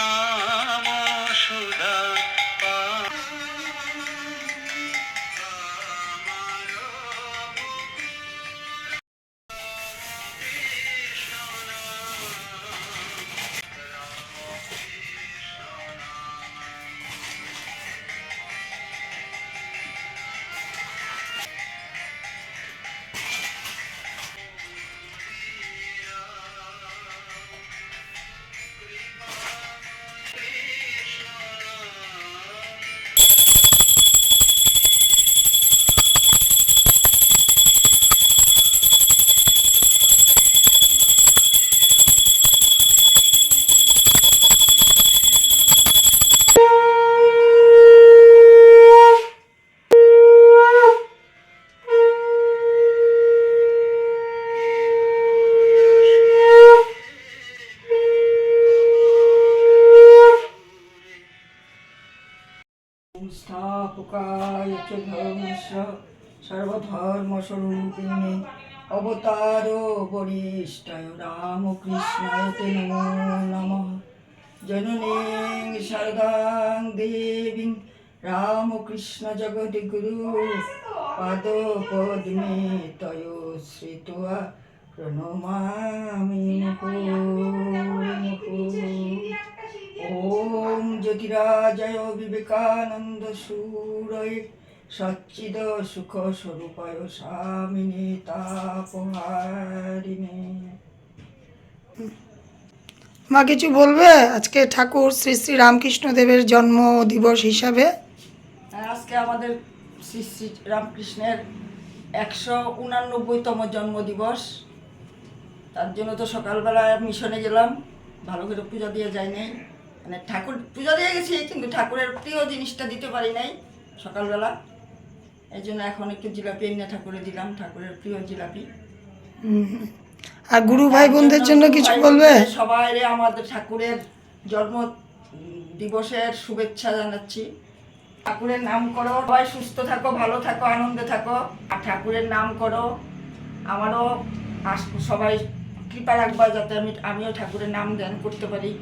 নাম সংস্থাপকায় চ ধর্মস্য সর্বধর্মস্বরূপিণী অবতার বরিষ্ঠায় রামকৃষ্ণায় নমো নম জননীং শারদাং দেবীং রামকৃষ্ণ জগদ্গুরু পাদ পদ্মে তয় যোগীরাজয় বিবেকানন্দ সুরয় সচ্চিদ সুখ স্বরূপায় স্বামিনী তাপহারিণী মা কিছু বলবে? আজকে ঠাকুর শ্রী শ্রী রামকৃষ্ণ দেবের জন্ম দিবস হিসাবে? আজকে আমাদের শ্রী শ্রী রামকৃষ্ণের একশো উনানব্বইতম জন্মদিবস তার জন্য তো সকালবেলা মিশনে গেলাম ভালো করে পূজা দিয়ে যায়নি। মানে ঠাকুর পূজা দিয়ে গেছি কিন্তু ঠাকুরের প্রিয় জিনিসটা দিতে পারি নাই সকালবেলা। এই জন্য এখন একটু জিলাপি এনে ঠাকুরে দিলাম ঠাকুরের প্রিয় জিলাপি। হুম। আর গুরু ভাই বোনদের জন্য কিছু বলবে? সবাই আমাদের ঠাকুরের জন্ম দিবসের শুভেচ্ছা জানাচ্ছি। ঠাকুরের নাম করো সবাই সুস্থ থাকো ভালো থাকো আনন্দে থাকো। আর ঠাকুরের নাম করো আমারও আস- সবাই কৃপা রাখবা যাতে আমি আমিও ঠাকুরের নাম ধ্যান করতে পারি।